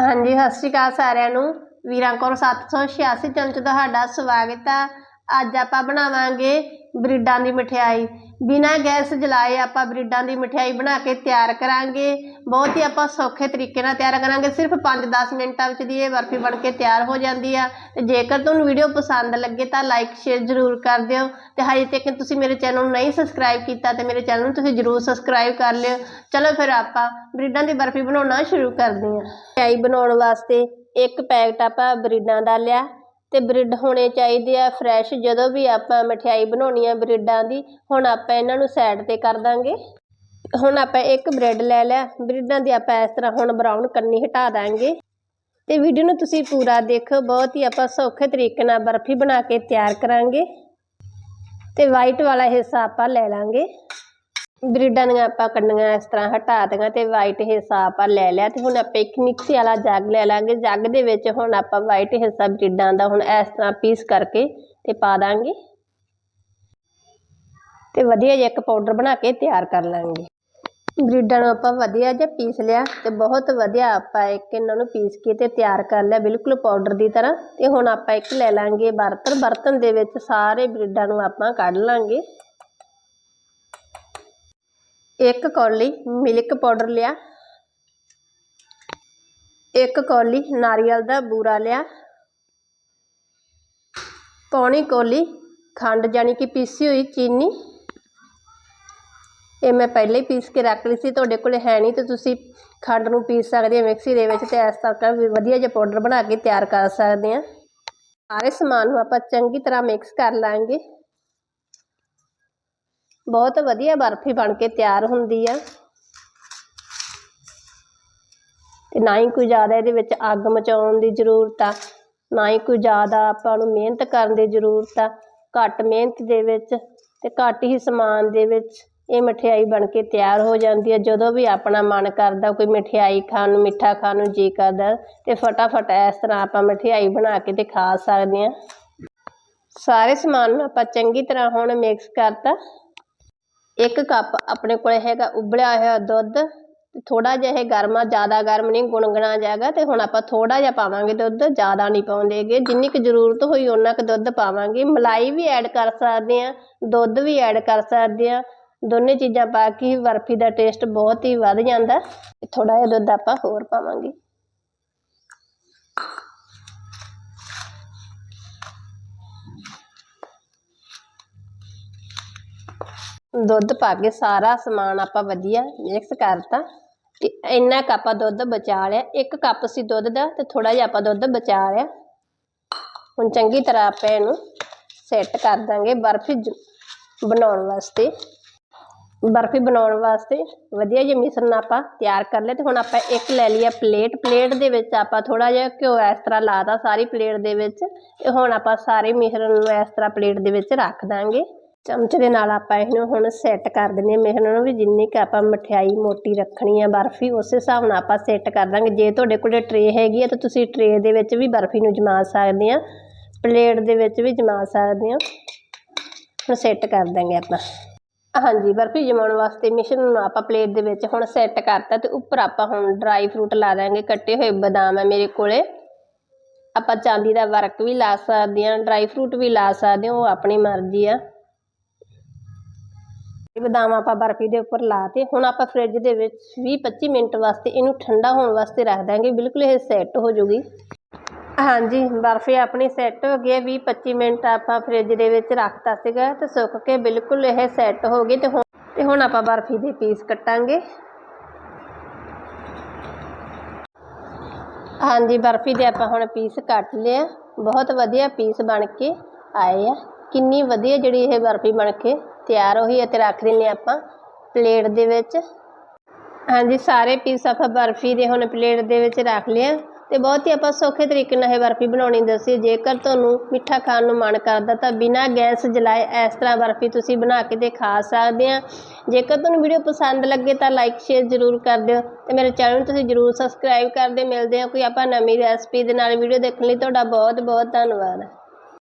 ਹਾਂਜੀ, ਸਤਿ ਸ਼੍ਰੀ ਅਕਾਲ ਸਾਰਿਆਂ ਨੂੰ। ਵੀਰਾਂ ਕੋਲ 786 ਚੈਨਲ 'ਚ ਤੁਹਾਡਾ ਸਵਾਗਤ ਆ। ਅੱਜ ਆਪਾਂ ਬਣਾਵਾਂਗੇ ਬਰੀਡਾਂ ਦੀ ਮਠਿਆਈ। ਬਿਨਾਂ ਗੈਸ ਜਲਾਏ ਆਪਾਂ ਬਰੀਡਾਂ ਦੀ ਮਠਿਆਈ ਬਣਾ ਕੇ ਤਿਆਰ ਕਰਾਂਗੇ। ਬਹੁਤ ਹੀ ਆਪਾਂ ਸੌਖੇ ਤਰੀਕੇ ਨਾਲ ਤਿਆਰ ਕਰਾਂਗੇ। ਸਿਰਫ 5-10 ਮਿੰਟਾਂ ਵਿੱਚ ਦੀ ਇਹ ਬਰਫੀ ਬਣ ਕੇ ਤਿਆਰ ਹੋ ਜਾਂਦੀ ਆ। ਤੇ ਜੇਕਰ ਤੁਹਾਨੂੰ ਵੀਡੀਓ ਪਸੰਦ ਲੱਗੇ ਤਾਂ ਲਾਈਕ ਸ਼ੇਅਰ ਜ਼ਰੂਰ ਕਰ ਦਿਓ। ਤੇ ਹਜੇ ਤੱਕ ਤੁਸੀਂ ਮੇਰੇ ਚੈਨਲ ਨੂੰ ਨਹੀਂ ਸਬਸਕ੍ਰਾਈਬ ਕੀਤਾ ਤੇ ਮੇਰੇ ਚੈਨਲ ਨੂੰ ਤੁਸੀਂ ਜ਼ਰੂਰ ਸਬਸਕ੍ਰਾਈਬ ਕਰ ਲਿਓ। ਚਲੋ ਫਿਰ ਆਪਾਂ ਬਰੀਡਾਂ ਦੀ ਬਰਫੀ ਬਣਾਉਣਾ ਸ਼ੁਰੂ ਕਰਦੇ ਹਾਂ। ਮਠਿਆਈ ਬਣਾਉਣ ਵਾਸਤੇ ਇੱਕ ਪੈਕਟ ਆਪਾਂ ਬਰੀਡਾਂ ਦਾ ਲਿਆ। ਅਤੇ ਬ੍ਰੈਡ ਹੋਣੇ ਚਾਹੀਦੇ ਆ ਫਰੈਸ਼, ਜਦੋਂ ਵੀ ਆਪਾਂ ਮਠਿਆਈ ਬਣਾਉਣੀ ਆ ਬ੍ਰੈਡਾਂ ਦੀ, ਹੁਣ ਆਪਾਂ ਇਹਨਾਂ ਨੂੰ ਸਾਈਡ ਤੇ ਕਰ ਦਾਂਗੇ। ਹੁਣ ਆਪਾਂ ਇੱਕ ਬ੍ਰੈਡ ਲੈ ਲਿਆ, ਬ੍ਰੈਡਾਂ ਦੀ ਆਪਾਂ ਇਸ ਤਰ੍ਹਾਂ ਹੁਣ ਬਰਾਊਨ ਕੰਨੀ ਹਟਾ ਦਾਂਗੇ। ਅਤੇ ਵੀਡੀਓ ਨੂੰ ਤੁਸੀਂ ਪੂਰਾ ਦੇਖੋ, ਬਹੁਤ ਹੀ ਆਪਾਂ ਸੌਖੇ ਤਰੀਕੇ ਨਾਲ ਬਰਫੀ ਬਣਾ ਕੇ ਤਿਆਰ ਕਰਾਂਗੇ। ਅਤੇ ਵਾਈਟ ਵਾਲਾ ਹਿੱਸਾ ਆਪਾਂ ਲੈ ਲਾਂਗੇ। ਬਰੀਡਾਂ ਦੀਆਂ ਆਪਾਂ ਕੰਨੀਆਂ ਇਸ ਤਰ੍ਹਾਂ ਹਟਾ ਦੀਆਂ ਅਤੇ ਵਾਈਟ ਹਿੱਸਾ ਆਪਾਂ ਲੈ ਲਿਆ ਅਤੇ ਹੁਣ ਆਪਾਂ ਇੱਕ ਮਿਕਸੀ ਵਾਲਾ ਜੱਗ ਲੈ ਲਾਂਗੇ। ਜੱਗ ਦੇ ਵਿੱਚ ਹੁਣ ਆਪਾਂ ਵਾਈਟ ਹਿੱਸਾ ਬਰੀਡਾਂ ਦਾ ਹੁਣ ਇਸ ਤਰ੍ਹਾਂ ਪੀਸ ਕਰਕੇ ਅਤੇ ਪਾ ਦਾਂਗੇ। ਅਤੇ ਵਧੀਆ ਜਿਹਾ ਇੱਕ ਪਾਊਡਰ ਬਣਾ ਕੇ ਤਿਆਰ ਕਰ ਲਾਂਗੇ। ਬਰੀਡਾਂ ਨੂੰ ਆਪਾਂ ਵਧੀਆ ਜਿਹਾ ਪੀਸ ਲਿਆ ਅਤੇ ਬਹੁਤ ਵਧੀਆ ਆਪਾਂ ਇੱਕ ਇਹਨਾਂ ਨੂੰ ਪੀਸ ਕੇ ਤੇ ਤਿਆਰ ਕਰ ਲਿਆ ਬਿਲਕੁਲ ਪਾਊਡਰ ਦੀ ਤਰ੍ਹਾਂ। ਅਤੇ ਹੁਣ ਆਪਾਂ ਇੱਕ ਲੈ ਲਾਂਗੇ ਬਰਤਨ। ਬਰਤਨ ਦੇ ਵਿੱਚ ਸਾਰੇ ਬਰੀਡਾਂ ਨੂੰ ਆਪਾਂ ਕੱਢ ਲਾਂਗੇ। ਇੱਕ ਕੌਲੀ ਮਿਲਕ ਪਾਊਡਰ ਲਿਆ ਇੱਕ ਕੌਲੀ ਨਾਰੀਅਲ ਦਾ ਬੂਰਾ ਲਿਆ ਪੌਣੀ ਕੌਲੀ ਖੰਡ ਜਾਨੀ ਕਿ ਪੀਸੀ ਹੋਈ ਚੀਨੀ ਇਹ ਮੈਂ ਪਹਿਲੇ ਹੀ ਪੀਸ ਕੇ ਰੱਖ ਲਈ ਸੀ ਤੁਹਾਡੇ ਕੋਲ ਹੈ ਨਹੀਂ ਤੇ ਤੁਸੀਂ ਖੰਡ ਨੂੰ ਪੀਸ ਸਕਦੇ ਹੋ ਮਿਕਸੀ ਦੇ ਵਿੱਚ ਤੇ ਇਸ ਤਰ੍ਹਾਂ ਵੀ ਵਧੀਆ ਜਿਹਾ ਪਾਊਡਰ ਬਣਾ ਕੇ ਤਿਆਰ ਕਰ ਸਕਦੇ ਆ ਸਾਰੇ ਸਮਾਨ ਨੂੰ ਆਪਾਂ ਚੰਗੀ ਤਰ੍ਹਾਂ ਮਿਕਸ ਕਰ ਲਾਂਗੇ ਬਹੁਤ ਵਧੀਆ ਬਰਫੀ ਬਣ ਕੇ ਤਿਆਰ ਹੁੰਦੀ ਆ। ਤੇ ਨਾ ਹੀ ਕੋਈ ਜ਼ਿਆਦਾ ਇਹਦੇ ਵਿੱਚ ਅੱਗ ਮਚਾਉਣ ਦੀ ਜ਼ਰੂਰਤ ਆ, ਨਾ ਹੀ ਕੋਈ ਜ਼ਿਆਦਾ ਆਪਾਂ ਨੂੰ ਮਿਹਨਤ ਕਰਨ ਦੀ ਜ਼ਰੂਰਤ ਆ, ਘੱਟ ਮਿਹਨਤ ਦੇ ਵਿੱਚ ਤੇ ਘੱਟ ਹੀ ਸਮਾਨ ਦੇ ਵਿੱਚ ਇਹ ਮਠਿਆਈ ਬਣ ਕੇ ਤਿਆਰ ਹੋ ਜਾਂਦੀ ਹੈ ਜਦੋਂ ਵੀ ਆਪਣਾ ਮਨ ਕਰਦਾ ਕੋਈ ਮਠਿਆਈ ਖਾਣ ਨੂੰ, ਮਿੱਠਾ ਖਾਣ ਨੂੰ ਜੀ ਕਰਦਾ ਤੇ ਫਟਾਫਟ ਇਸ ਤਰ੍ਹਾਂ ਆਪਾਂ ਮਠਿਆਈ ਬਣਾ ਕੇ ਤੇ ਖਾ ਸਕਦੇ ਹਾਂ ਸਾਰੇ ਸਮਾਨ ਨੂੰ ਆਪਾਂ ਚੰਗੀ ਤਰ੍ਹਾਂ ਹੁਣ ਮਿਕਸ ਕਰਤਾ। ਇੱਕ ਕੱਪ ਆਪਣੇ ਕੋਲ ਹੈਗਾ, ਉਬਲਿਆ ਹੋਇਆ ਦੁੱਧ ਥੋੜਾ ਜਿਹਾ ਇਹ ਗਰਮਾ ਜ਼ਿਆਦਾ ਗਰਮ ਨਹੀਂ, ਗੁਣਗੁਣਾ ਜਾਏਗਾ ਤੇ ਹੁਣ ਆਪਾਂ ਥੋੜਾ ਜਿਹਾ ਪਾਵਾਂਗੇ ਦੁੱਧ, ਜ਼ਿਆਦਾ ਨਹੀਂ ਪਾਉਂਦੇਗੇ ਜਿੰਨੀ ਕੁ ਜ਼ਰੂਰਤ ਹੋਈ ਉਹਨਾਂ ਕੁ ਦੁੱਧ ਪਾਵਾਂਗੇ। ਮਲਾਈ ਵੀ ਐਡ ਕਰ ਸਕਦੇ ਆ ਦੁੱਧ ਵੀ ਐਡ ਕਰ ਸਕਦੇ ਆ ਦੋਨੇ ਚੀਜ਼ਾਂ ਪਾ ਕੇ ਬਰਫੀ ਦਾ ਟੇਸਟ ਬਹੁਤ ਹੀ ਵੱਧ ਜਾਂਦਾ ਥੋੜਾ ਜਿਹਾ ਦੁੱਧ ਆਪਾਂ ਹੋਰ ਪਾਵਾਂਗੇ। ਦੁੱਧ ਪਾ ਕੇ ਸਾਰਾ ਸਮਾਨ ਆਪਾਂ ਵਧੀਆ ਮਿਕਸ ਕਰਤਾ ਤੇ ਇੰਨਾ ਕੁ ਆਪਾਂ ਦੁੱਧ ਬਚਾ ਲਿਆ। ਇੱਕ ਕੱਪ ਸੀ ਦੁੱਧ ਦਾ ਤੇ ਥੋੜਾ ਜਿਹਾ ਆਪਾਂ ਦੁੱਧ ਬਚਾ ਲਿਆ। ਹੁਣ ਚੰਗੀ ਤਰ੍ਹਾਂ ਆਪਾਂ ਇਹਨੂੰ ਸੈੱਟ ਕਰ ਦਾਂਗੇ ਬਰਫੀ ਬਣਾਉਣ ਵਾਸਤੇ। ਬਰਫੀ ਬਣਾਉਣ ਵਾਸਤੇ ਵਧੀਆ ਜਿਹਾ ਮਿਸ਼ਰਣ ਆਪਾਂ ਤਿਆਰ ਕਰ ਲਿਆ ਤੇ ਹੁਣ ਆਪਾਂ ਇੱਕ ਲੈ ਲਿਆ ਪਲੇਟ ਪਲੇਟ ਦੇ ਵਿੱਚ ਆਪਾਂ ਥੋੜਾ ਜਿਹਾ ਘਿਓ ਇਸ ਤਰ੍ਹਾਂ ਲਾਤਾ ਸਾਰੀ ਪਲੇਟ ਦੇ ਵਿੱਚ ਤੇ ਹੁਣ ਆਪਾਂ ਸਾਰੇ ਮਿਸ਼ਰਣ ਨੂੰ ਇਸ ਤਰ੍ਹਾਂ ਪਲੇਟ ਦੇ ਵਿੱਚ ਰੱਖ ਦਾਂਗੇ। ਚਮਚ ਦੇ ਨਾਲ ਆਪਾਂ ਇਹਨੂੰ ਹੁਣ ਸੈੱਟ ਕਰ ਦਿੰਦੇ ਹਾਂ। ਮਿਸ਼ਰਣ ਨੂੰ ਵੀ ਜਿੰਨੀ ਕੁ ਆਪਾਂ ਮਠਿਆਈ ਮੋਟੀ ਰੱਖਣੀ ਆ ਬਰਫੀ, ਉਸ ਹਿਸਾਬ ਨਾਲ ਆਪਾਂ ਸੈੱਟ ਕਰ ਦਾਂਗੇ। ਜੇ ਤੁਹਾਡੇ ਕੋਲ ਟਰੇ ਹੈਗੀ ਆ ਤਾਂ ਤੁਸੀਂ ਟਰੇ ਦੇ ਵਿੱਚ ਵੀ ਬਰਫੀ ਨੂੰ ਜਮਾ ਸਕਦੇ ਆ। ਪਲੇਟ ਦੇ ਵਿੱਚ ਵੀ ਜਮਾ ਸਕਦੇ ਆ। ਹੁਣ ਸੈੱਟ ਕਰ ਦਾਂਗੇ ਆਪਾਂ। ਹਾਂਜੀ, ਬਰਫੀ ਜਮਾਉਣ ਵਾਸਤੇ ਮਿਸ਼ਰਣ ਨੂੰ ਆਪਾਂ ਪਲੇਟ ਦੇ ਵਿੱਚ ਹੁਣ ਸੈੱਟ ਕਰਤਾ ਤੇ ਉੱਪਰ ਆਪਾਂ ਹੁਣ ਡਰਾਈ ਫਰੂਟ ਲਾ ਦਾਂਗੇ। ਕੱਟੇ ਹੋਏ ਬਦਾਮ ਆ ਮੇਰੇ ਕੋਲੇ। ਆਪਾਂ ਚਾਂਦੀ ਦਾ ਵਰਕ ਵੀ ਲਾ ਸਕਦੇ ਆ ਡਰਾਈ ਫਰੂਟ ਵੀ ਲਾ ਸਕਦੇ ਹਾਂ ਉਹ ਆਪਣੀ ਮਰਜ਼ੀ ਆ। ਬਦਾਮ ਆਪਾਂ ਬਰਫੀ ਦੇ ਉੱਪਰ ਲਾਤੇ ਹੁਣ ਆਪਾਂ ਫ੍ਰਿਜ ਦੇ ਵਿੱਚ 20-25 ਮਿੰਟ ਵਾਸਤੇ ਇਹਨੂੰ ਠੰਡਾ ਹੋਣ ਵਾਸਤੇ ਰੱਖ ਦਾਂਗੇ ਬਿਲਕੁਲ ਇਹ ਸੈੱਟ ਹੋ ਜੂਗੀ। ਹਾਂਜੀ, ਬਰਫੀ ਆਪਣੀ ਸੈੱਟ ਹੋ ਗਈ 20-25 ਮਿੰਟ ਆਪਾਂ ਫ੍ਰਿਜ ਦੇ ਵਿੱਚ ਰੱਖਤਾ ਸੀਗਾ ਤੇ ਸੁੱਕ ਕੇ ਬਿਲਕੁਲ ਇਹ ਸੈੱਟ ਹੋ ਗਈ ਤੇ ਹੁਣ ਤੇ ਹੁਣ ਆਪਾਂ ਬਰਫੀ ਦੇ ਪੀਸ ਕੱਟਾਂਗੇ। ਹਾਂਜੀ, ਬਰਫੀ ਦੇ ਆਪਾਂ ਹੁਣ ਪੀਸ ਕੱਟ ਲਿਆ। ਬਹੁਤ ਵਧੀਆ ਪੀਸ ਬਣ ਕੇ ਆਏ ਆ। ਕਿੰਨੀ ਵਧੀਆ ਜਿਹੜੀ ਇਹ ਬਰਫੀ ਬਣ ਕੇ ਤਿਆਰ ਹੋਈ ਹੈ ਤੇ ਰੱਖ ਦਿੰਨੇ ਆਪਾਂ ਪਲੇਟ ਦੇ ਵਿੱਚ। ਹਾਂਜੀ, ਸਾਰੇ ਪੀਸ ਆਪਾਂ ਬਰਫੀ ਦੇ ਹੁਣ ਪਲੇਟ ਦੇ ਵਿੱਚ ਰੱਖ ਲਿਆ। ਤੇ ਬਹੁਤ ਹੀ ਆਪਾਂ ਸੌਖੇ ਤਰੀਕੇ ਨਾਲ ਇਹ ਬਰਫੀ ਬਣਾਉਣੀ ਦੱਸੀ। ਜੇਕਰ ਤੁਹਾਨੂੰ ਮਿੱਠਾ ਖਾਣ ਨੂੰ ਮਨ ਕਰਦਾ ਤਾਂ ਬਿਨਾਂ ਗੈਸ ਜਲਾਏ ਇਸ ਤਰ੍ਹਾਂ ਬਰਫੀ ਤੁਸੀਂ ਬਣਾ ਕੇ ਤੇ ਖਾ ਸਕਦੇ ਆ ਜੇਕਰ ਤੁਹਾਨੂੰ ਵੀਡੀਓ ਪਸੰਦ ਲੱਗੇ ਤਾਂ ਲਾਈਕ ਸ਼ੇਅਰ ਜ਼ਰੂਰ ਕਰ ਦਿਓ। ਤੇ ਮੇਰੇ ਚੈਨਲ ਨੂੰ ਤੁਸੀਂ ਜ਼ਰੂਰ ਸਬਸਕ੍ਰਾਈਬ ਕਰਦੇ ਮਿਲਦੇ ਆ ਕੋਈ ਆਪਾਂ ਨਵੀਂ ਰੈਸਪੀ ਦੇ ਨਾਲ। ਵੀਡੀਓ ਦੇਖਣ ਲਈ ਤੁਹਾਡਾ ਬਹੁਤ ਬਹੁਤ ਧੰਨਵਾਦ।